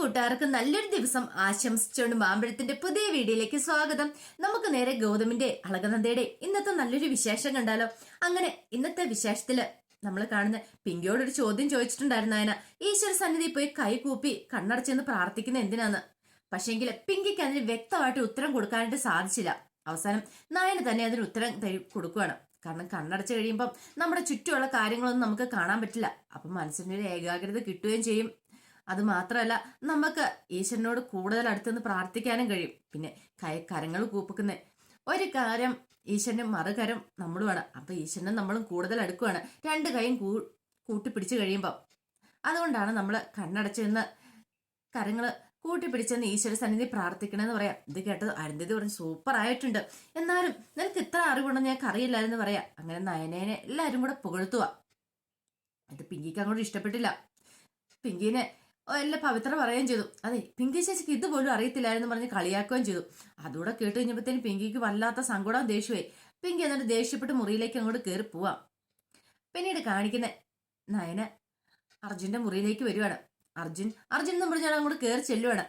കൂട്ടുകാർക്ക് നല്ലൊരു ദിവസം ആശംസിച്ചുകൊണ്ട് മാമ്പഴത്തിന്റെ പുതിയ വീഡിയോയിലേക്ക് സ്വാഗതം. നമുക്ക് നേരെ ഗൗതമിന്റെ അളകനന്ദയുടെ ഇന്നത്തെ നല്ലൊരു വിശേഷം കണ്ടാലോ? അങ്ങനെ ഇന്നത്തെ വിശേഷത്തിൽ നമ്മൾ കാണുന്ന പിങ്കിയോട് ഒരു ചോദ്യം ചോദിച്ചിട്ടുണ്ടായിരുന്നു അതിന ഈശ്വര സന്നിധി പോയി കൈ കൂപ്പി കണ്ണടച്ചെന്ന് പ്രാർത്ഥിക്കുന്ന എന്തിനാന്ന്? പക്ഷേങ്കിൽ പിങ്കിക്ക് അതിന് വ്യക്തമായിട്ട് ഉത്തരം കൊടുക്കാനായിട്ട് സാധിച്ചില്ല. അവസാനം നായന തന്നെ അതിന് ഉത്തരം തരി- കൊടുക്കുകയാണ് കാരണം കണ്ണടച്ച് കഴിയുമ്പം നമ്മുടെ ചുറ്റുമുള്ള കാര്യങ്ങളൊന്നും നമുക്ക് കാണാൻ പറ്റില്ല. അപ്പം മനസ്സിന്റെ ഒരു ഏകാഗ്രത കിട്ടുകയും ചെയ്യും. അത് മാത്രമല്ല നമുക്ക് ഈശ്വരനോട് കൂടുതൽ അടുത്തുനിന്ന് പ്രാർത്ഥിക്കാനും കഴിയും. പിന്നെ കൈ കരങ്ങൾ കൂപ്പിക്കുന്ന. ഒരു കാര്യം ഈശ്വരനും മറുകരം നമ്മളുമാണ് അപ്പൊ ഈശ്വരനും നമ്മളും കൂടുതൽ അടുക്കുവാണ്. രണ്ട് കൈയും കൂ കൂട്ടിപ്പിടിച്ച് കഴിയുമ്പോൾ അതുകൊണ്ടാണ് നമ്മൾ കണ്ണടച്ച് നിന്ന് കരങ്ങൾ കൂട്ടിപ്പിടിച്ചെന്ന് ഈശ്വര സന്നിധി പ്രാർത്ഥിക്കണമെന്ന് പറയാം. ഇത് കേട്ടത് അരുന്ധതി പറഞ്ഞു സൂപ്പർ ആയിട്ടുണ്ട്. എന്നാലും നിനക്ക് ഇത്ര അറിവുണ്ടെന്ന് ഞങ്ങൾക്ക് അറിയില്ലായിരുന്നു പറയാം. അങ്ങനെ നയനേനെ എല്ലാവരും കൂടെ പുകഴ്ത്തുക അത് പിങ്കിക്ക് അങ്ങോട്ട് ഇഷ്ടപ്പെട്ടില്ല. പിങ്കിനെ എല്ലാം പവിത്ര പറയുകയും ചെയ്തു. അതെ പിങ്കി ചേച്ചിക്ക് ഇതുപോലും അറിയത്തില്ലായിരുന്നു പറഞ്ഞ് കളിയാക്കുകയും ചെയ്തു. അതുകൂടെ കേട്ട് കഴിഞ്ഞപ്പോഴത്തേന് പിങ്കിക്ക് വല്ലാത്ത സങ്കടവും ദേഷ്യമായി. പിങ്കി എന്നിട്ട് ദേഷ്യപ്പെട്ട് മുറിയിലേക്ക് അങ്ങോട്ട് കയറി പോവാം. പിന്നീട് കാണിക്കുന്ന നയന അർജുന്റെ മുറിയിലേക്ക് വരുവാണ്. അർജുൻ അർജുൻ എന്ന് പറഞ്ഞാൽ അങ്ങോട്ട് കയറി ചെല്ലുവാണ്.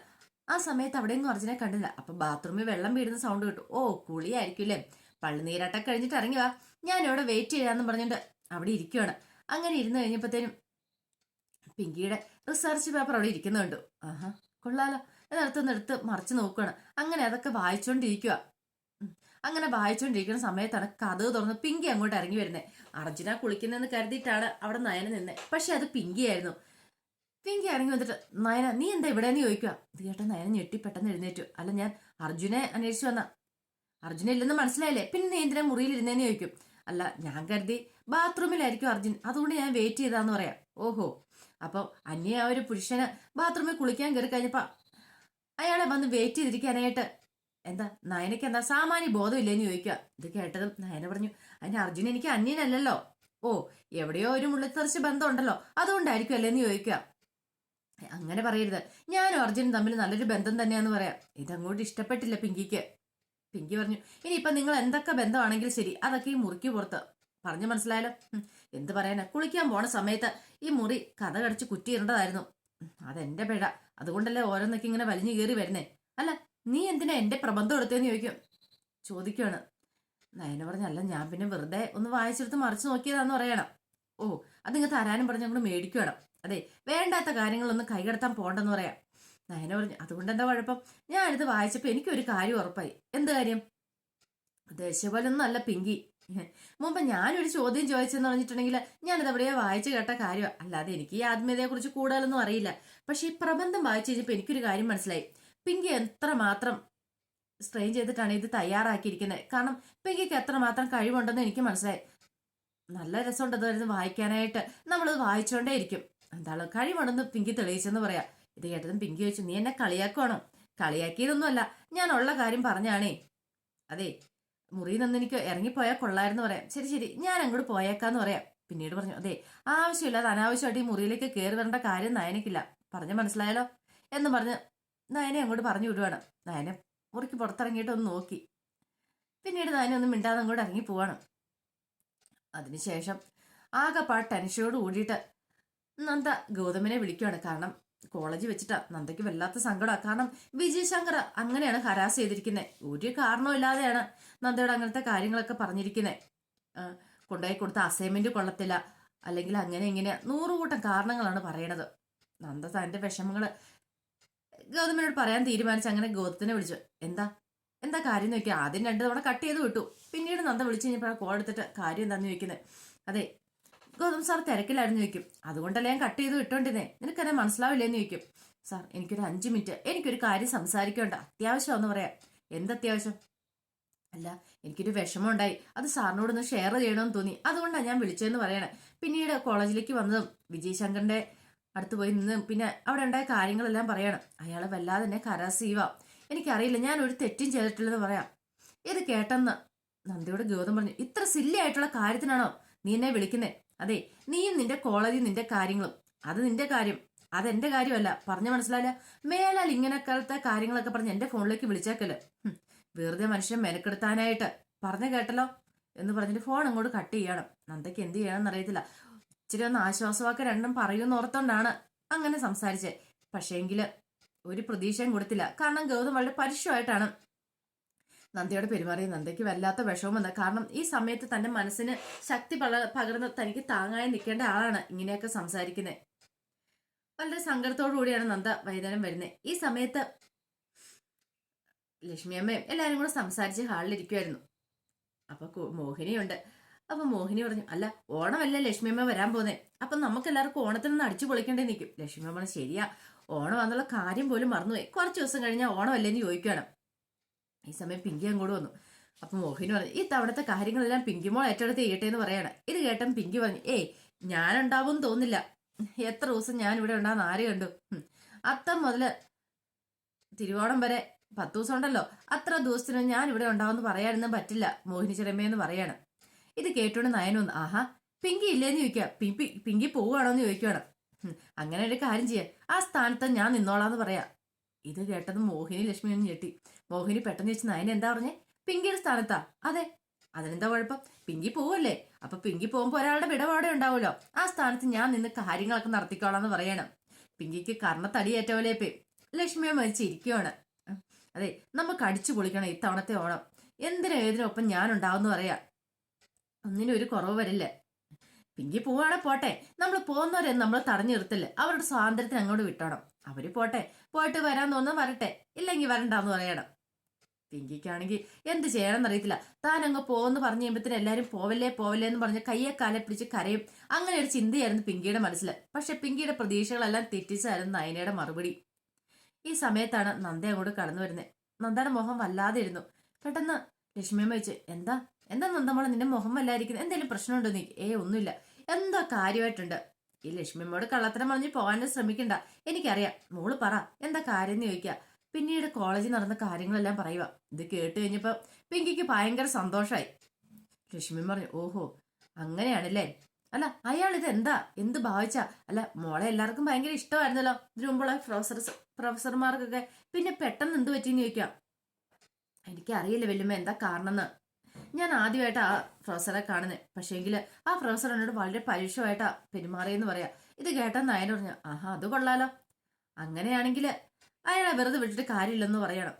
ആ സമയത്ത് അവിടെയൊന്നും അർജുനെ കണ്ടില്ല. അപ്പൊ ബാത്റൂമിൽ വെള്ളം വീഴുന്ന സൗണ്ട് കിട്ടും. ഓ കുളിയായിരിക്കും അല്ലേ പള്ളി നീരാട്ടം കഴിഞ്ഞിട്ട് ഇറങ്ങി വാ. ഞാൻ ഇവിടെ വെയിറ്റ് ചെയ്യാന്ന് പറഞ്ഞിട്ട് അവിടെ ഇരിക്കുവാണ്. അങ്ങനെ ഇരുന്ന് കഴിഞ്ഞപ്പോഴത്തേനും പിങ്കിയുടെ റിസർച്ച് പേപ്പർ അവിടെ ഇരിക്കുന്നുണ്ട് ആഹാ കൊള്ളാലോ. എന്നിടത്തുനിന്ന് എടുത്ത് മറിച്ച് നോക്കുകയാണ് അങ്ങനെ അതൊക്കെ വായിച്ചുകൊണ്ടിരിക്കുക അങ്ങനെ വായിച്ചുകൊണ്ടിരിക്കുന്ന സമയത്താണ് കഥ തുറന്ന് പിങ്കി അങ്ങോട്ട് ഇറങ്ങി വരുന്നത് അർജുന കുളിക്കുന്നെന്ന് കരുതിയിട്ടാണ് അവിടെ നയന നിന്നെ. പക്ഷെ അത് പിങ്കി ആയിരുന്നു പിങ്കി ഇറങ്ങി വന്നിട്ട് നയന നീ എന്താ ഇവിടെ എന്ന് ചോദിക്കുക ഇത് കേട്ട നയന ഞെട്ടി പെട്ടെന്ന് എഴുന്നേറ്റു. അല്ല ഞാൻ അർജുനെ അന്വേഷിച്ചു വന്ന. അർജുന ഇല്ലെന്ന് മനസ്സിലായില്ലേ? പിന്നെ നീ മുറിയിൽ ഇരുന്നേന്ന് ചോദിക്കും? അല്ല ഞാൻ കരുതി ബാത്റൂമിലായിരിക്കും അർജുൻ. അതുകൊണ്ട് ഞാൻ വെയിറ്റ് ചെയ്താന്ന് പറയാം. ഓഹോ അപ്പോൾ അന്യ ആ ഒരു പുരുഷന് ബാത്റൂമിൽ കുളിക്കാൻ കയറി കഴിഞ്ഞപ്പോ അയാളെ വന്ന് വെയിറ്റ് ചെയ്തിരിക്കാനായിട്ട്. എന്താ നയനയ്ക്ക് എന്താ സാമാന്യ ബോധമില്ലെന്ന് ചോദിക്കുക. ഇത് കേട്ടതും നയന പറഞ്ഞു അതിന് അർജുൻ എനിക്ക് അന്യനല്ലല്ലോ. ഓ എവിടെയോ ഒരു മുള്ളിത്തെറിച്ച് ബന്ധമുണ്ടല്ലോ. അതുകൊണ്ടായിരിക്കും അല്ലേന്ന് ചോദിക്കുക. അങ്ങനെ പറയരുത്. ഞാനും അർജുനും തമ്മിൽ നല്ലൊരു ബന്ധം തന്നെയാന്ന് പറയാം. ഇതങ്ങോട്ട് ഇഷ്ടപ്പെട്ടില്ല പിങ്കിക്ക്. പിങ്കി പറഞ്ഞു ഇനിയിപ്പൊ നിങ്ങൾ എന്തൊക്കെ ബന്ധമാണെങ്കിലും ശരി അതൊക്കെ ഈ മുറുക്കി പുറത്ത്. പറഞ്ഞു മനസ്സിലായാലോ എന്ത് പറയാനാ? കുളിക്കാൻ പോണ സമയത്ത് ഈ മുറി കഥ കടിച്ച് കുറ്റിയിടേണ്ടതായിരുന്നു. അതെന്റെ പിഴ അതുകൊണ്ടല്ലേ ഓരോന്നൊക്കെ ഇങ്ങനെ വലിഞ്ഞു കയറി വരുന്നേ? അല്ല നീ എന്തിനാ എന്റെ പ്രബന്ധം എടുത്തേന്ന് ചോദിക്കും. ചോദിക്കുവാണ്. നയന പറഞ്ഞല്ല ഞാൻ പിന്നെ വെറുതെ ഒന്ന് വായിച്ചെടുത്ത് മറിച്ച് നോക്കിയതാന്ന് പറയണം. ഓ അത് നിങ്ങൾ തരാനും പറഞ്ഞ് ഞങ്ങൾ മേടിക്കണം അതെ വേണ്ടാത്ത കാര്യങ്ങളൊന്നും കൈകടത്താൻ പോണ്ടെന്ന് പറയാം. നയന പറഞ്ഞു അതുകൊണ്ട് എന്താ കുഴപ്പം? ഞാനിത് വായിച്ചപ്പോൾ എനിക്കൊരു കാര്യം ഉറപ്പായി. എന്ത് കാര്യം? ദേശപോലൊന്നും അല്ല പിങ്കി. മുമ്പ് ഞാനൊരു ചോദ്യം ചോദിച്ചെന്ന് പറഞ്ഞിട്ടുണ്ടെങ്കിൽ ഞാനത് എവിടെയോ വായിച്ചു കേട്ട കാര്യമാണ് അല്ലാതെ എനിക്ക് ഈ ആത്മീയതയെ കുറിച്ച് കൂടുതലൊന്നും അറിയില്ല. പക്ഷെ ഈ പ്രബന്ധം വായിച്ചു കഴിഞ്ഞപ്പോൾ എനിക്കൊരു കാര്യം മനസ്സിലായി. പിങ്കി എത്രമാത്രം സ്ട്രെയിൻ ചെയ്തിട്ടാണ് ഇത് തയ്യാറാക്കിയിരിക്കുന്നത് കാരണം പിങ്കിക്ക് എത്രമാത്രം കഴിവുണ്ടെന്ന് എനിക്ക് മനസ്സിലായി. നല്ല രസമുണ്ട് അതായിരുന്നു വായിക്കാനായിട്ട്. നമ്മളത് വായിച്ചുകൊണ്ടേ ഇരിക്കും. എന്താണ് കഴിവുണ്ടെന്ന് പിങ്കി തെളിയിച്ചെന്ന് പറയാം. ഇത് കേട്ടതും പിങ്കി ചോദിച്ചു നീ എന്നെ കളിയാക്കുവാണോ? കളിയാക്കിയതൊന്നുമല്ല. ഞാൻ ഉള്ള കാര്യം പറഞ്ഞാണേ. അതെ മുറിയിൽ നിന്ന് എനിക്ക് ഇറങ്ങിപ്പോയാൽ കൊള്ളായിരുന്നു പറയാം. ശരി ശരി ഞാൻ അങ്ങോട്ട് പോയേക്കാന്ന് പറയാം. പിന്നീട് പറഞ്ഞു അതെ ആവശ്യമില്ലാതെ അനാവശ്യമായിട്ട് ഈ മുറിയിലേക്ക് കയറി വരേണ്ട കാര്യം നയനക്കില്ല പറഞ്ഞ മനസ്സിലായാലോ എന്ന് പറഞ്ഞ് നയനെ അങ്ങോട്ട് പറഞ്ഞു വിടുവാണ്. നയനെ മുറിക്ക് പുറത്തിറങ്ങിയിട്ട് ഒന്ന് നോക്കി. പിന്നീട് നയനെ ഒന്ന് മിണ്ടാതെ അങ്ങോട്ട് ഇറങ്ങി പോവാണ്. അതിനുശേഷം ആകെപ്പാട് ടെൻഷനോട് കൂടിയിട്ട് നന്ദ ഗൗതമിനെ വിളിക്കുവാണ്. കാരണം കോളേജിൽ വെച്ചിട്ടാ നന്ദയ്ക്ക് വല്ലാത്ത സങ്കടമാണ് കാരണം വിജയ് ശങ്കർ അങ്ങനെയാണ് ഹരാസ് ചെയ്തിരിക്കുന്നത് ഒരു കാരണമില്ലാതെയാണ് നന്ദയോട് അങ്ങനത്തെ കാര്യങ്ങളൊക്കെ പറഞ്ഞിരിക്കുന്നത് കൊണ്ടുപോയി കൊടുത്ത അസൈൻമെന്റ് കൊള്ളത്തില്ല. അല്ലെങ്കിൽ അങ്ങനെ ഇങ്ങനെ നൂറുകൂട്ടം കാരണങ്ങളാണ് പറയണത്. നന്ദ തന്റെ വിഷമങ്ങൾ ഗൗതമിനോട് പറയാൻ തീരുമാനിച്ച് അങ്ങനെ ഗൗതത്തിനെ വിളിച്ചു. എന്താ? എന്താ കാര്യം നോക്കിയാൽ ആദ്യം രണ്ടു തവണ കട്ട് ചെയ്ത് വിട്ടു. പിന്നീട് നന്ദ വിളിച്ചു കഴിഞ്ഞപ്പോൾ കോൾ എടുത്തിട്ട് കാര്യം എന്താന്ന് ചോദിക്കുന്നത് അതെ ഗൗതം സാർ തിരക്കിലായിരുന്നു ചോദിക്കും. അതുകൊണ്ടല്ലേ ഞാൻ കട്ട് ചെയ്ത് വിട്ടോണ്ടിരുന്നേ? നിനക്കെന്നെ മനസ്സിലാവില്ലേന്ന് ചോദിക്കും. സാർ എനിക്കൊരു അഞ്ച് മിനിറ്റ്. എനിക്കൊരു കാര്യം സംസാരിക്കേണ്ട. അത്യാവശ്യമെന്ന് പറയാം. എന്ത് അത്യാവശ്യം അല്ല എനിക്കൊരു വിഷമമുണ്ടായി. അത് സാറിനോടൊന്ന് ഷെയർ ചെയ്യണമെന്ന് തോന്നി. അതുകൊണ്ടാണ് ഞാൻ വിളിച്ചതെന്ന് പറയണേ. പിന്നീട് കോളേജിലേക്ക് വന്നതും വിജയ് ശങ്കറിന്റെ അടുത്ത് പോയി നിന്ന് പിന്നെ അവിടെ ഉണ്ടായ കാര്യങ്ങളെല്ലാം പറയണം. അയാളെ വല്ലാതെ തന്നെ കരാസീവ. എനിക്കറിയില്ല ഞാൻ ഒരു തെറ്റും ചെയ്തിട്ടില്ലെന്ന് പറയാം. ഇത് കേട്ടെന്ന് നന്ദിയോട് ഗൗതം പറഞ്ഞു ഇത്ര സില്ലി ആയിട്ടുള്ള കാര്യത്തിനാണോ നീ എന്നെ വിളിക്കുന്നേ? അതെ നീയും നിന്റെ കോളേജിൽ നിന്റെ കാര്യങ്ങളും. അത് നിന്റെ കാര്യം. അതെന്റെ കാര്യമല്ല. പറഞ്ഞു മനസ്സിലായില്ല? മേലാൽ ഇങ്ങനെക്കാലത്തെ കാര്യങ്ങളൊക്കെ പറഞ്ഞ് എന്റെ ഫോണിലേക്ക് വിളിച്ചേക്കൽ. വെറുതെ മനുഷ്യൻ മെനക്കെടുത്താനായിട്ട്. പറഞ്ഞു കേട്ടല്ലോ? എന്ന് പറഞ്ഞിട്ട് ഫോൺ അങ്ങോട്ട് കട്ട് ചെയ്യണം. നന്ദയ്ക്ക് എന്ത് ചെയ്യണമെന്ന് അറിയത്തില്ല. ഇച്ചിരി ഒന്ന് ആശ്വാസവാക്ക് രണ്ടും പറയുമെന്ന് ഓർത്തോണ്ടാണ് അങ്ങനെ സംസാരിച്ചേ. പക്ഷേങ്കിൽ ഒരു പ്രതീക്ഷയും കൊടുത്തില്ല. കാരണം ഗൗതം വളരെ പരുഷമായിട്ടാണ്. നന്ദയോട് പെരുമാറിയ നന്ദയ്ക്ക് വല്ലാത്ത വിഷമം വന്നത് കാരണം ഈ സമയത്ത് തന്റെ മനസ്സിന് ശക്തി പക- പകർന്ന് തനിക്ക് താങ്ങായി നിൽക്കേണ്ട ആളാണ് ഇങ്ങനെയൊക്കെ സംസാരിക്കുന്നത് വളരെ സങ്കടത്തോടു കൂടിയാണ് നന്ദ വൈകുന്നേരം വരുന്നത് ഈ സമയത്ത് ലക്ഷ്മിയമ്മയും എല്ലാവരും കൂടെ സംസാരിച്ച് ഹാളിലിരിക്കുമായിരുന്നു അപ്പൊ മോഹിനിയുണ്ട്. അപ്പൊ മോഹിനി പറഞ്ഞു അല്ല ഓണമല്ല ലക്ഷ്മിയമ്മ വരാൻ പോന്നെ? അപ്പൊ നമുക്ക് എല്ലാവർക്കും ഓണത്തിൽ നിന്ന് അടിച്ചു പൊളിക്കേണ്ടി നിൽക്കും. ലക്ഷ്മിയമ്മ ശരിയാ ഓണം എന്നുള്ള കാര്യം പോലും മറന്നുപോയി. കുറച്ച് ദിവസം കഴിഞ്ഞാൽ ഓണമല്ലേന്ന് ചോദിക്കുകയാണ് ഈ സമയം പിങ്കി അങ്ങോട്ട് വന്നു. അപ്പൊ മോഹിനി പറഞ്ഞു ഈ തവണത്തെ കാര്യങ്ങളെല്ലാം പിങ്കിമോൾ ഏറ്റെടുത്ത് ചെയ്യട്ടെ എന്ന് പറയാണ്. ഇത് കേട്ടൻ പിങ്കി പറഞ്ഞു ഏയ് ഞാനുണ്ടാവും തോന്നില്ല എത്ര ദിവസം ഞാൻ ഇവിടെ ഉണ്ടാകുന്ന ആര് കണ്ടു. അത്തം മുതൽ തിരുവോണം വരെ പത്ത് ദിവസം ഉണ്ടല്ലോ. അത്ര ദിവസത്തിന് ഞാൻ ഇവിടെ ഉണ്ടാവുമെന്ന് പറയാനൊന്നും പറ്റില്ല മോഹിനി ചിറമേന്ന് പറയാണ്. ഇത് കേട്ടോണ്ട് നയനൊന്ന് ആഹാ പിങ്കി ഇല്ലേന്ന് ചോദിക്കുക പിങ്കി പിങ്കി പോവുകയാണോന്ന് ചോദിക്കുകയാണ് അങ്ങനെ ഒരു കാര്യം ചെയ്യാം. ആ സ്ഥാനത്ത് ഞാൻ നിന്നോളാന്ന് പറയാം. ഇത് കേട്ടത് മോഹിനി ലക്ഷ്മി ഒന്ന് ഞെട്ടി. മോഹിനി പെട്ടെന്ന് ചോദിച്ചു നയന എന്താ പറഞ്ഞേ? പിങ്കിയുടെ സ്ഥാനത്താ. അതെ. അതിനെന്താ കുഴപ്പം? പിങ്കി പോവല്ലേ. അപ്പൊ പിങ്കി പോകുമ്പോ ഒരാളുടെ വിടപാടെ ഉണ്ടാവുമല്ലോ ആ സ്ഥാനത്ത് ഞാൻ നിന്ന് കാര്യങ്ങളൊക്കെ നടത്തിക്കോളാന്ന് പറയണം. പിങ്കിക്ക് കർണത്തടിയേറ്റ പോലെ പേ ലക്ഷ്മിയെ മരിച്ചിരിക്കുവാണ് അതെ നമുക്ക് അടിച്ചു പൊളിക്കണം ഇത്തവണത്തെ ഓണം. എന്തിനും ഏതിനോ ഒപ്പം ഞാൻ ഉണ്ടാവുമെന്ന് പറയാ? ഒന്നിനും ഒരു കുറവ് വരില്ല. പിങ്കി പോവാണെ പോട്ടെ. നമ്മൾ പോകുന്നവരെ നമ്മൾ തടഞ്ഞു നിർത്തില്ല. അവരുടെ സ്വാതന്ത്ര്യത്തിന് അങ്ങോട്ട് വിട്ടോണം. അവർ പോട്ടെ. പോയിട്ട് വരാൻ തോന്നുന്ന വരട്ടെ. ഇല്ലെങ്കിൽ വരണ്ടാന്ന് പറയണം. പിങ്കിക്കാണെങ്കിൽ എന്ത് ചെയ്യണമെന്ന് അറിയത്തില്ല താൻ അങ്ങ് പോകുമെന്ന് പറഞ്ഞു കഴിയുമ്പത്തിന് എല്ലാവരും പോവല്ലേ പോവല്ലേ എന്ന് പറഞ്ഞ് കയ്യെ കാലെ പിടിച്ച് കരയും. അങ്ങനെ ഒരു ചിന്തയായിരുന്നു പിങ്കിയുടെ മനസ്സിൽ. പക്ഷെ പിങ്കിയുടെ പ്രതീക്ഷകളെല്ലാം തെറ്റിച്ചായിരുന്നു നയനയുടെ മറുപടി. ഈ സമയത്താണ് നന്ദ അങ്ങോട്ട് കടന്നു വരുന്നത് നന്ദയുടെ മുഖം വല്ലാതെ ഇരുന്നു പെട്ടെന്ന് ലക്ഷ്മിയമ്മ വെച്ച് എന്താ? എന്താ നന്ദമോളെ? നിന്റെ മുഖം വല്ലായിരിക്കുന്നത് എന്തെങ്കിലും പ്രശ്നമുണ്ടോ നീ? ഏ ഒന്നുമില്ല. എന്താ കാര്യമായിട്ടുണ്ട്. ഈ ലക്ഷ്മിയമ്മയോട് കള്ളത്തരം പറഞ്ഞ് പോകാനും ശ്രമിക്കണ്ട. എനിക്കറിയാം. മോൾ പറ. എന്താ കാര്യം എന്ന് ചോദിക്കുക. പിന്നീട് കോളേജിൽ നടന്ന കാര്യങ്ങളെല്ലാം പറയുക ഇത് കേട്ട് കഴിഞ്ഞപ്പോൾ പിങ്കിക്ക് ഭയങ്കര സന്തോഷമായി ലക്ഷ്മി പറഞ്ഞു ഓഹോ അങ്ങനെയാണല്ലേ? അല്ല അയാൾ ഇത് എന്താ എന്ത് ഭാവിച്ച? അല്ല മോളെ എല്ലാവർക്കും ഭയങ്കര ഇഷ്ടമായിരുന്നല്ലോ. ഇതിനു മുമ്പുള്ള പ്രൊഫസർ പ്രൊഫസർമാർക്കൊക്കെ പിന്നെ പെട്ടെന്ന് എന്ത് പറ്റിയെന്ന് ചോദിക്കാം. എനിക്കറിയില്ല വല്യമ്മ എന്താ കാരണമെന്ന്. ഞാൻ ആദ്യമായിട്ട് ആ പ്രൊഫസറെ കാണുന്നത് പക്ഷേങ്കിൽ ആ പ്രൊഫസർ എന്നോട് വളരെ പരുഷമായിട്ടാ പെരുമാറിയെന്ന് പറയാ. ഇത് കേട്ടാ നായന പറഞ്ഞു ആഹാ അത് കൊള്ളാലോ. അങ്ങനെയാണെങ്കിൽ അയാളെ വെറുതെ വിട്ടിട്ട് കാര്യമില്ലെന്ന് പറയണം.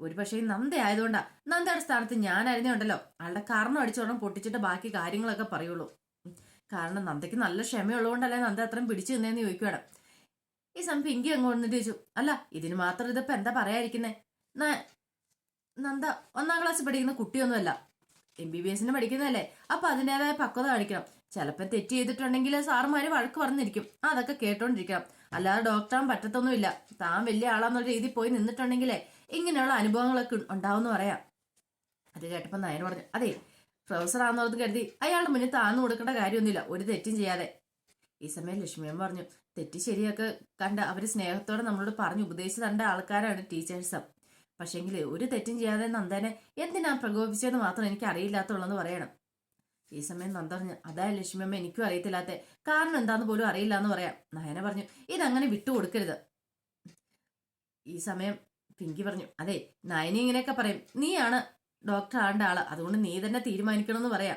ഒരു പക്ഷേ നന്ദ ആയതുകൊണ്ടാ. നന്ദയുടെ സ്ഥാനത്ത് ഞാനായിരുന്നേ ഉണ്ടല്ലോ ആളുടെ കാരണം അടിച്ചോണം പൊട്ടിച്ചിട്ട് ബാക്കി കാര്യങ്ങളൊക്കെ പറയുള്ളൂ. കാരണം നന്ദയ്ക്ക് നല്ല ക്ഷമയുള്ളതുകൊണ്ടല്ലേ നന്ദ അത്രയും പിടിച്ചു നിന്നേന്ന് ചോദിക്കുകയാണ് ഈ സമയം പിങ്കി അങ്ങ് വന്നിട്ട് ചോദിച്ചു അല്ല ഇതിന് മാത്രം ഇതിപ്പോ എന്താ പറയാതിരിക്കുന്നേ? നന്ദ ഒന്നാം ക്ലാസ് പഠിക്കുന്ന കുട്ടിയൊന്നുമല്ല. എം ബി ബി എസിന് പഠിക്കുന്നതല്ലേ. അപ്പൊ അതിന്റെതായ പക്വത കാണിക്കണം. ചിലപ്പോൾ തെറ്റ് ചെയ്തിട്ടുണ്ടെങ്കിൽ സാറുമാര് വഴക്ക് പറഞ്ഞിരിക്കും. അതൊക്കെ കേട്ടോണ്ടിരിക്കണം. അല്ലാതെ ഡോക്ടറാൻ പറ്റത്തൊന്നുമില്ല. താൻ വലിയ ആളാന്നുള്ള രീതിയിൽ പോയി നിന്നിട്ടുണ്ടെങ്കിലേ ഇങ്ങനെയുള്ള അനുഭവങ്ങളൊക്കെ ഉണ്ടാവുമെന്ന് പറയാം. അത് കേട്ടപ്പോൾ നയൻ പറഞ്ഞു അതെ പ്രൊഫസർ ആണെന്നുള്ളത് കരുതി അയാളുടെ മുന്നിൽ താന്നു കൊടുക്കേണ്ട കാര്യമൊന്നുമില്ല. ഒരു തെറ്റും ചെയ്യാതെ. ഈ സമയം ലക്ഷ്മിയൻ പറഞ്ഞു തെറ്റ് ശരിയൊക്കെ കണ്ട് അവർ സ്നേഹത്തോടെ നമ്മളോട് പറഞ്ഞു ഉപദേശിച്ച് തണ്ട ആൾക്കാരാണ് ടീച്ചേഴ്സ്. പക്ഷെങ്കിൽ ഒരു തെറ്റും ചെയ്യാതെ നന്ദനെ എന്തിനാ പ്രകോപിച്ചതെന്ന് മാത്രം എനിക്ക് അറിയില്ലാത്തുള്ളെന്ന് പറയണം. ഈ സമയം നന്ദ പറഞ്ഞു അതാ ലക്ഷ്മിയമ്മ എനിക്കും അറിയത്തില്ലാത്ത. കാരണം എന്താന്ന് പോലും അറിയില്ല എന്ന് പറയാം. നയന പറഞ്ഞു ഇതങ്ങനെ വിട്ടുകൊടുക്കരുത് ഈ സമയം പിങ്കി പറഞ്ഞു അതെ നയനി ഇങ്ങനെയൊക്കെ പറയും. നീയാണ് ഡോക്ടർ ആണ്ട ആൾ. അതുകൊണ്ട് നീ തന്നെ തീരുമാനിക്കണമെന്ന് പറയാം.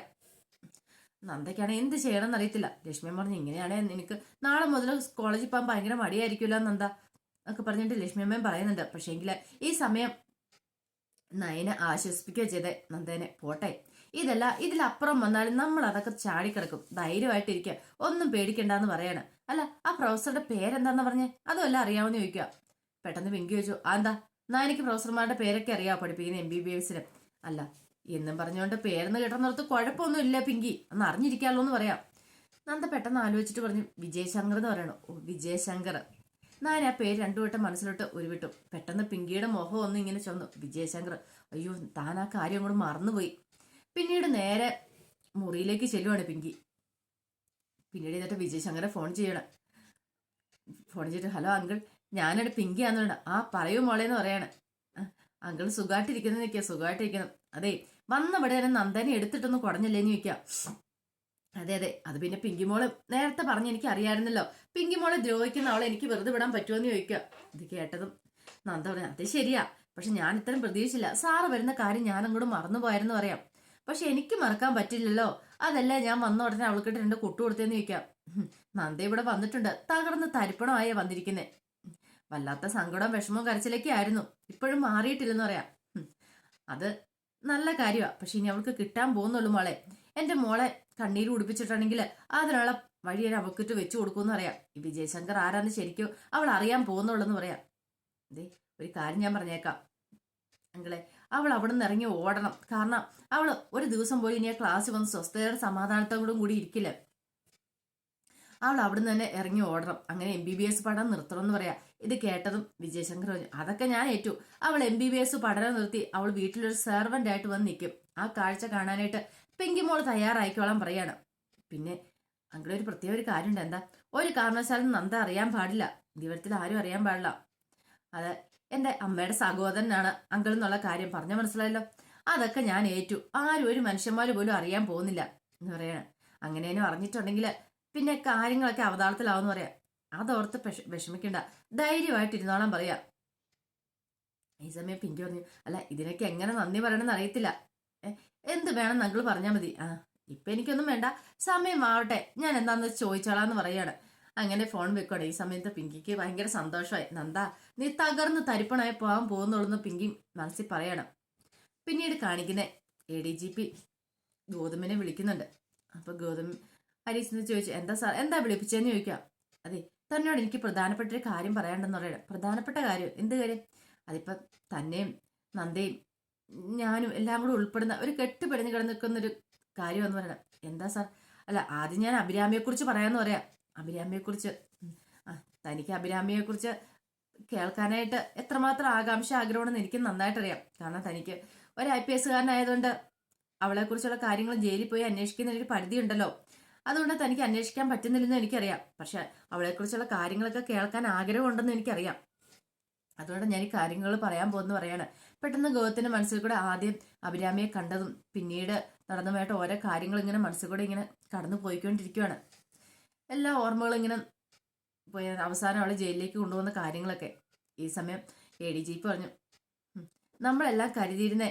നന്ദയ്ക്കാണ് എന്ത് ചെയ്യണമെന്ന് അറിയത്തില്ല. ലക്ഷ്മിയമ്മ പറഞ്ഞു ഇങ്ങനെയാണെങ്കിൽ നിനക്ക് നാളെ മുതൽ കോളേജിൽ പോകാൻ ഭയങ്കര മടിയായിരിക്കുമല്ലോ നന്ദ. എന്നൊക്കെ പറഞ്ഞിട്ട് ലക്ഷ്മിയമ്മയും പറയുന്നുണ്ട്. പക്ഷേങ്കിൽ ഈ സമയം നയനെ ആശ്വസിപ്പിക്കുക ചെയ്തേ നന്ദേനെ. പോട്ടെ. ഇതല്ല ഇതിലപ്പുറം വന്നാലും നമ്മൾ അതൊക്കെ ചാടിക്കിടക്കും. ധൈര്യമായിട്ടിരിക്കുക. ഒന്നും പേടിക്കണ്ടെന്ന് പറയാണ്. അല്ല ആ പ്രൊഫസറുടെ പേരെന്താന്ന് പറഞ്ഞേ? അതുമല്ല അറിയാമെന്ന് ചോദിക്കുക. പെട്ടെന്ന് പിങ്കി ചോദിച്ചു എന്താ? എന്നാ എനിക്ക് പ്രൊഫസർമാരുടെ പേരൊക്കെ അറിയാം പഠിപ്പിക്കുന്ന എം ബി ബി എസിന് അല്ല എന്നും പറഞ്ഞുകൊണ്ട് പേരെന്ന് കിട്ടുന്നിടത്ത് കുഴപ്പമൊന്നും ഇല്ല പിങ്കി. അന്ന് അറിഞ്ഞിരിക്കാമല്ലോ എന്ന് പറയാം. നന്ദ പെട്ടെന്ന് ആലോചിച്ചിട്ട് പറഞ്ഞു വിജയശങ്കർ എന്ന് പറയണോ. ഓ വിജയശങ്കർ. ഞാൻ ആ പേര് രണ്ടു വട്ടം മനസ്സിലോട്ട് ഉരുവിട്ടു. പെട്ടെന്ന് പിങ്കിയുടെ മുഖം ഒന്ന് ഇങ്ങനെ ചൊന്നു വിജയശങ്കർ അയ്യോ താൻ ആ കാര്യം കൂടെ മറന്നുപോയി. പിന്നീട് നേരെ മുറിയിലേക്ക് ചെല്ലുവാണ് പിങ്കി. പിന്നീട് എന്നിട്ട് വിജയശങ്കറെ ഫോൺ ചെയ്യണം. ഫോൺ ചെയ്തിട്ട് ഹലോ അങ്കിൾ ഞാനൊരു പിങ്കി ആണെന്നുണ്ട് ആ പറയൂ മോളെ എന്ന് പറയാണ്. അങ്കിൾ സുഖമായിട്ടിരിക്കുന്ന നിൽക്കുക സുഖമായിട്ടിരിക്കണം അതെ വന്നവിടെ തന്നെ നന്ദനെ എടുത്തിട്ടൊന്ന് കുടഞ്ഞല്ലേന്ന് ചോദിക്കാം അതെ അതെ അത് പിന്നെ പിങ്കി മോൾ നേരത്തെ പറഞ്ഞ് എനിക്ക് അറിയായിരുന്നല്ലോ പിങ്കി മോളെ ദ്രോഹിക്കുന്ന അവളെ എനിക്ക് വെറുതെ വിടാൻ പറ്റുമോ ചോദിക്കുക ഇത് കേട്ടതും നന്ദ പറഞ്ഞു അത് ശരിയാ പക്ഷെ ഞാൻ ഇത്രയും പ്രതീക്ഷിച്ചില്ല. സാറ് വരുന്ന കാര്യം ഞാനങ്ങോട്ട് മറന്നുപോയായിരുന്നു പറയാം. പക്ഷെ എനിക്ക് മറക്കാൻ പറ്റില്ലല്ലോ. അതല്ല ഞാൻ വന്ന ഉടനെ അവൾക്കിട്ട് രണ്ട് കുട്ടു കൊടുത്തേന്ന് ചോദിക്കാം. നന്ദ ഇവിടെ വന്നിട്ടുണ്ട്. തകർന്ന് തരിപ്പണമായേ വന്നിരിക്കുന്നേ. വല്ലാത്ത സങ്കടം വിഷമവും കരച്ചിലൊക്കെ ആയിരുന്നു. ഇപ്പോഴും മാറിയിട്ടില്ലെന്ന് പറയാം. അത് നല്ല കാര്യമാണ് പക്ഷെ ഇനി അവൾക്ക് കിട്ടാൻ പോകുന്നുള്ളൂ മോളെ. എന്റെ മോളെ കണ്ണീര് കുടിപ്പിച്ചിട്ടാണെങ്കിൽ അതിനുള്ള വഴി ഒരു അവക്കിട്ട് വെച്ചു കൊടുക്കുമെന്ന് പറയാം. ഈ വിജയശങ്കർ ആരാന്ന് ശരിക്കും അവൾ അറിയാൻ പോകുന്നുള്ളെന്ന് പറയാം. ദേ ഒരു കാര്യം ഞാൻ പറഞ്ഞേക്കാം. അങ്കിളെ അവൾ അവിടെ നിന്ന് ഇറങ്ങി ഓടണം. കാരണം അവൾ ഒരു ദിവസം പോയി ഇനി ആ ക്ലാസ്സിൽ വന്ന് സ്വസ്ഥതയുടെ സമാധാനത്തോടും കൂടി ഇരിക്കില്ല? അവൾ അവിടുന്ന് തന്നെ ഇറങ്ങി ഓടണം. അങ്ങനെ എം ബി ബി എസ് പഠനം നിർത്തണം എന്ന് പറയാം. ഇത് കേട്ടതും വിജയശങ്കർ പറഞ്ഞു അതൊക്കെ ഞാൻ ഏറ്റു. അവൾ എം ബി ബി എസ് പഠനം നിർത്തി അവൾ വീട്ടിലൊരു സെർവന്റ് ആയിട്ട് വന്ന് നിൽക്കും ആ കാഴ്ച കാണാനായിട്ട് പെങ്കിമോൾ തയ്യാറായിക്കോളാൻ പറയാണ്. പിന്നെ അങ്ങനെ ഒരു പ്രത്യേക ഒരു കാര്യമുണ്ട്. എന്താ? ഒരു കാരണവശാലും നന്ദ അറിയാൻ പാടില്ല. ജീവിതത്തിൽ ആരും അറിയാൻ പാടില്ല. അത് എന്റെ അമ്മയുടെ സഹോദരനാണ് അങ്കിൾ എന്നുള്ള കാര്യം പറഞ്ഞ മനസ്സിലായല്ലോ? അതൊക്കെ ഞാൻ ഏറ്റു. ആരും ഒരു മനുഷ്യന്മാര് പോലും അറിയാൻ പോകുന്നില്ല എന്ന് പറയാണ് അങ്ങനെയും അറിഞ്ഞിട്ടുണ്ടെങ്കിൽ പിന്നെ കാര്യങ്ങളൊക്കെ അവതാളത്തിലാവെന്ന് പറയാം. അതോർത്ത് വിഷ- വിഷമിക്കണ്ട. ധൈര്യമായിട്ട് ഇരുന്നോളാൻ പറയാ. ഈ സമയം പിങ്കി പറഞ്ഞു അല്ല ഇതിനൊക്കെ എങ്ങനെ നന്ദി പറയണമെന്ന് അറിയത്തില്ല. എന്ത് വേണം ഞങ്ങൾ പറഞ്ഞാൽ മതി. ആ ഇപ്പൊ എനിക്കൊന്നും വേണ്ട. സമയം ആവട്ടെ ഞാൻ എന്താന്ന് ചോദിച്ചോളാന്ന് പറയാണ്. അങ്ങനെ ഫോൺ വെക്കണം ഈ സമയത്ത് പിങ്കിക്ക് ഭയങ്കര സന്തോഷമായി. നന്ദ നീ തകർന്ന് തരിപ്പണായി പോകാൻ പോകുന്നുള്ളൂ പിങ്കി മനസ്സിൽ പറയണം. പിന്നീട് കാണിക്കുന്ന എ ഡി ജി പി ഗൗതമിനെ വിളിക്കുന്നുണ്ട്. അപ്പൊ ഗൗതം എന്ന് ചോദിച്ചു എന്താ സാർ എന്താ വിളിപ്പിച്ചതെന്ന് ചോദിക്കാം. അതെ തന്നോട് എനിക്ക് പ്രധാനപ്പെട്ട ഒരു കാര്യം പറയാണ്ടെന്ന് പറയണം. പ്രധാനപ്പെട്ട കാര്യം? എന്ത് കാര്യം? അതിപ്പം തന്നെയും നന്ദയും ഞാനും എല്ലാം കൂടെ ഉൾപ്പെടുന്ന ഒരു കെട്ടുപിടിഞ്ഞ് കിടന്നിരിക്കുന്ന ഒരു കാര്യം എന്ന് പറയണം. എന്താ സാർ? അല്ല ആദ്യം ഞാൻ അഭിരാമിയെക്കുറിച്ച് പറയാമെന്ന് പറയാം. അഭിരാമിയെക്കുറിച്ച് തനിക്ക് അഭിരാമിയെക്കുറിച്ച് കേൾക്കാനായിട്ട് എത്രമാത്രം ആകാംക്ഷ ആഗ്രഹമാണെന്ന് എനിക്ക് നന്നായിട്ടറിയാം. കാരണം തനിക്ക് ഒരു ഐ പി എസ്സുകാരനായതുകൊണ്ട് അവളെക്കുറിച്ചുള്ള കാര്യങ്ങൾ ജയിലിൽ പോയി അന്വേഷിക്കുന്ന ഒരു പരിധി ഉണ്ടല്ലോ അതുകൊണ്ട് തനിക്ക് അന്വേഷിക്കാൻ പറ്റുന്നില്ലെന്ന് എനിക്കറിയാം. പക്ഷെ അവളെക്കുറിച്ചുള്ള കാര്യങ്ങളൊക്കെ കേൾക്കാൻ ആഗ്രഹമുണ്ടെന്ന് എനിക്കറിയാം. അതുകൊണ്ട് ഞാൻ ഈ കാര്യങ്ങൾ പറയാൻ പോകുന്നു പറയാണ്. പെട്ടെന്ന് ഗൗതത്തിന്റെ മനസ്സിൽ കൂടെ ആദ്യം അഭിരാമിയെ കണ്ടതും പിന്നീട് നടന്നുമായിട്ട് ഓരോ കാര്യങ്ങൾ ഇങ്ങനെ മനസ്സിൽ കൂടെ ഇങ്ങനെ കടന്നു പോയിക്കൊണ്ടിരിക്കുകയാണ് എല്ലാ ഓർമ്മകളും ഇങ്ങനെ അവസാനം അവളെ ജയിലിലേക്ക് കൊണ്ടുപോകുന്ന കാര്യങ്ങളൊക്കെ. ഈ സമയം എ ഡി ജി പറഞ്ഞു നമ്മളെല്ലാം കരുതിയിരുന്നേ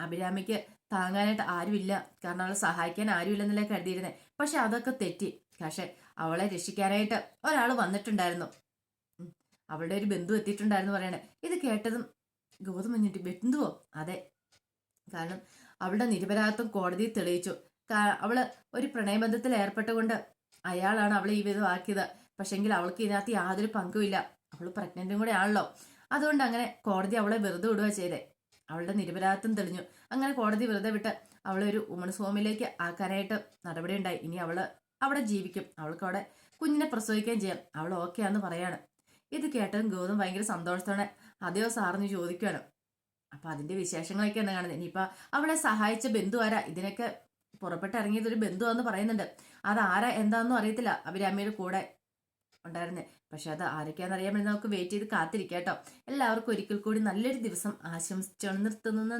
അഭിരാമിക്ക് താങ്ങാനായിട്ട് ആരുമില്ല. കാരണം അവളെ സഹായിക്കാൻ ആരുമില്ലെന്നല്ലേ കരുതിയിരുന്നേ. പക്ഷെ അതൊക്കെ തെറ്റി. പക്ഷെ അവളെ രക്ഷിക്കാനായിട്ട് ഒരാൾ വന്നിട്ടുണ്ടായിരുന്നു. അവളുടെ ഒരു ബന്ധു എത്തിയിട്ടുണ്ടായിരുന്നു പറയണേ. ഇത് കേട്ടതും ഗൗതം എന്നിട്ട് ബന്ധുവോ? അതെ. കാരണം അവളുടെ നിരപരാധിത്വം കോടതിയിൽ തെളിയിച്ചു. അവൾ ഒരു പ്രണയബന്ധത്തിൽ ഏർപ്പെട്ടുകൊണ്ട് അയാളാണ് അവളെ ഈ വിധം ആക്കിയത് പക്ഷെങ്കിൽ അവൾക്ക് ഇതിനകത്ത് യാതൊരു പങ്കുമില്ല. അവൾ പ്രഗ്നന്റും കൂടെ ആണല്ലോ. അതുകൊണ്ട് അങ്ങനെ കോടതി അവളെ വെറുതെ വിടുക ചെയ്തേ. അവളുടെ നിരപരാധിത്വം തെളിഞ്ഞു. അങ്ങനെ കോടതി വെറുതെ വിട്ട് അവളെ ഒരു വുമൺസ് ഹോമിലേക്ക് ആക്കാനായിട്ട് നടപടി ഉണ്ടായി. ഇനി അവൾ അവിടെ ജീവിക്കും. അവൾക്ക് അവിടെ കുഞ്ഞിനെ പ്രസവിക്കുകയും ചെയ്യാം. അവൾ ഓക്കെ ആന്ന് പറയാണ്. ഇത് കേട്ടതും ഗൗതം ഭയങ്കര സന്തോഷത്തോടെ അതെയോ സാറിന് ചോദിക്കുകയാണ് അപ്പൊ അതിന്റെ വിശേഷങ്ങളൊക്കെ എന്താ കാണുന്നത്. ഇനിയിപ്പോ അവളെ സഹായിച്ച ബന്ധു ആരാ? ഇതിനൊക്കെ പുറപ്പെട്ട് ഇറങ്ങിയത് ഒരു ബന്ധുവാന്ന് പറയുന്നുണ്ട്. അത് ആരാ എന്താണെന്നും അറിയത്തില്ല. അഭിരാമിയുടെ കൂടെ ഉണ്ടായിരുന്നേ. പക്ഷെ അത് ആരൊക്കെയാണെന്ന് അറിയാൻ വേണ്ടി നമുക്ക് വെയിറ്റ് ചെയ്ത് കാത്തിരിക്കാം കേട്ടോ. എല്ലാവർക്കും ഒരിക്കൽ കൂടി നല്ലൊരു ദിവസം ആശംസിച്ചാണ് നിർത്തുന്നു.